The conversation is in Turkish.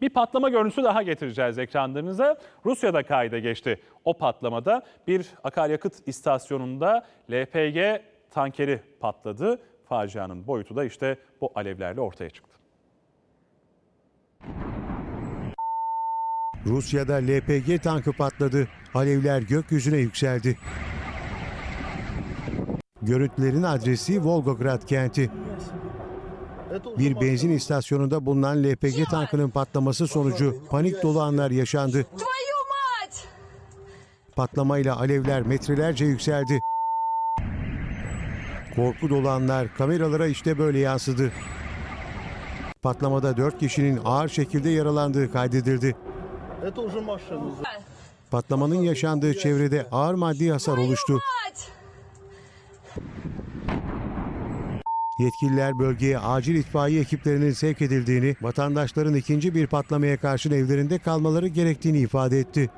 Bir patlama görüntüsü daha getireceğiz ekranlarınıza. Rusya'da kayda geçti. O patlamada bir akaryakıt istasyonunda LPG tankeri patladı. Facianın boyutu da işte bu alevlerle ortaya çıktı. Rusya'da LPG tankı patladı. Alevler gökyüzüne yükseldi. Görüntülerin adresi Volgograd kenti. Bir benzin istasyonunda bulunan LPG tankının patlaması sonucu panik dolu anlar yaşandı. Patlamayla alevler metrelerce yükseldi. Korku dolu anlar kameralara işte böyle yansıdı. Patlamada 4 kişinin ağır şekilde yaralandığı kaydedildi. Patlamanın yaşandığı çevrede ağır maddi hasar oluştu. Yetkililer bölgeye acil itfaiye ekiplerinin sevk edildiğini, vatandaşların ikinci bir patlamaya karşın evlerinde kalmaları gerektiğini ifade etti.